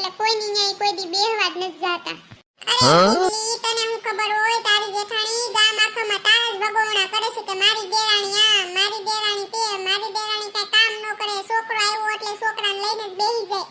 એટલે કોઈની ન્યાય કોઈ દી બેહવા જ નથી જાતા. અરે તને હું ખબર હોય તારી જેઠાણી ગામ આખામાં તાર જ ભગોણા કરે છે કે મારી દેરાણી આ મારી દેરાણી તે મારી દેરાણી કઈ કામ ન કરે છોકરો આવ્યો એટલે છોકરાને લઈને જ બેહી જાય.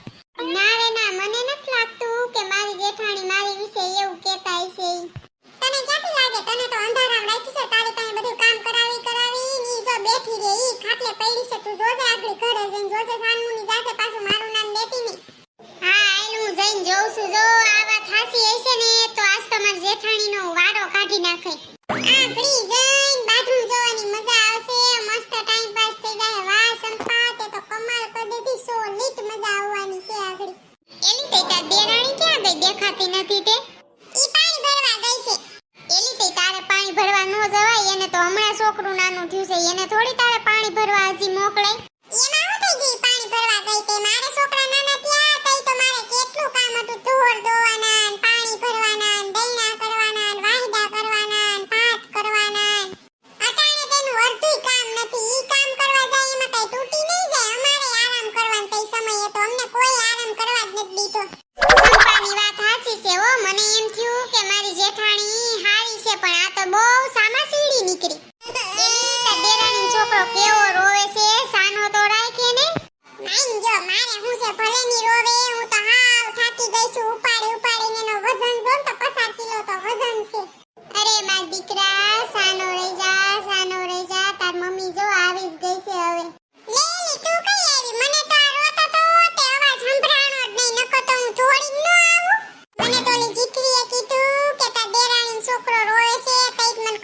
ભરવાનું થયું છે. એને થોડી તારે પાણી ભરવા હજી મોકલે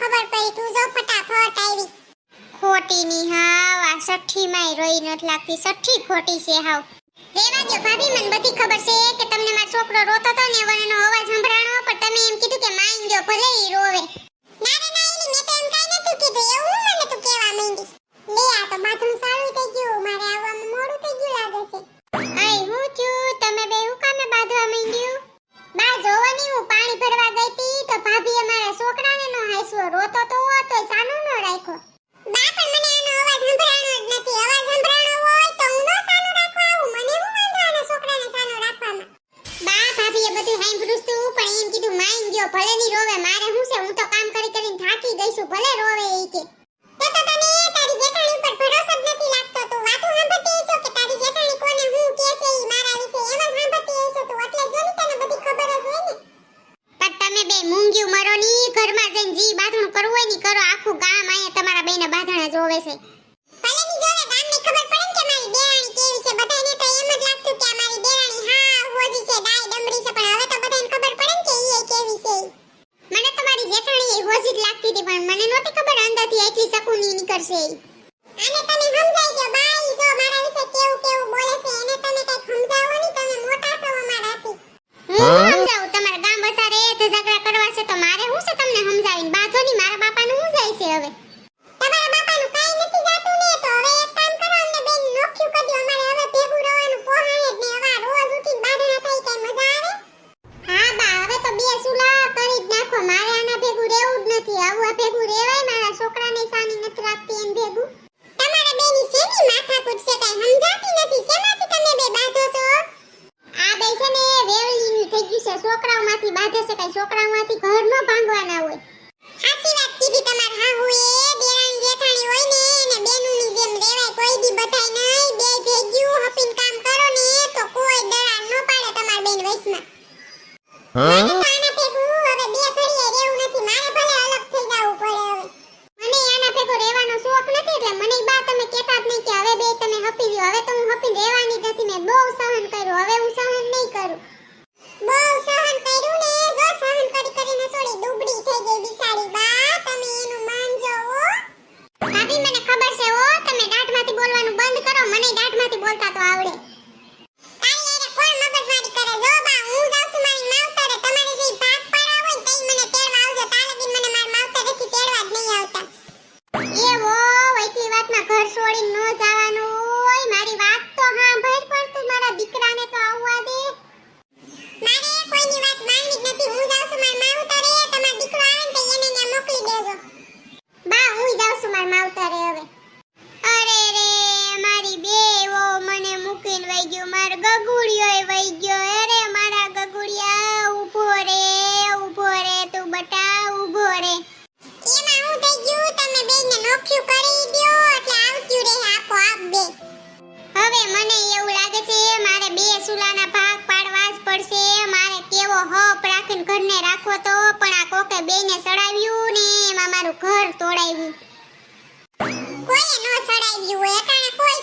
ખબર પડી તું જો ફટાફટ આવી. ખોટી ની હાવ આ સઠ્ઠી માં રોઈ નથી લાગતી. સઠ્ઠી ખોટી છે હાવ. રેવા દો ભાભી, મને બધી ખબર છે કે તમને મારો છોકરો રોતો હતો ને એનો અવાજ સંભળાય ભલે રોવે ઈ કે. તે તો તને તારી જેઠાણી પર ભરોસો જ નથી લાગતો. તું વાતો સાંભળતી હશો કે તારી જેઠાણી કોને હું કે છે ઈ મારા વિશે? એમ જ સાંભળતી હશો તું. એટલે જો ને તને બધી ખબર જ હોય ને. પણ તમે બે મૂંગિયું મરો ની ઘરમાં જઈને જી બાથણું કરવું હોયની કરો. આખું ગામ આયા તમારા બેના બાથણા જોવે છે. પણ મને નહોતી ખબર અંદરથી એટલી શકુની કરશે આને તને સમજાઈ ગયો બા રસુલાના ભાગ પાડવા જ પડશે. મારે કેવો હપ રાખીને ઘરને રાખવો તો, પણ આ કોકે બેને સડાવ્યું ને, એમાં મારું ઘર તોડાવ્યું. કોઈએ ન સડાવ્યું હોય કારણ કોઈ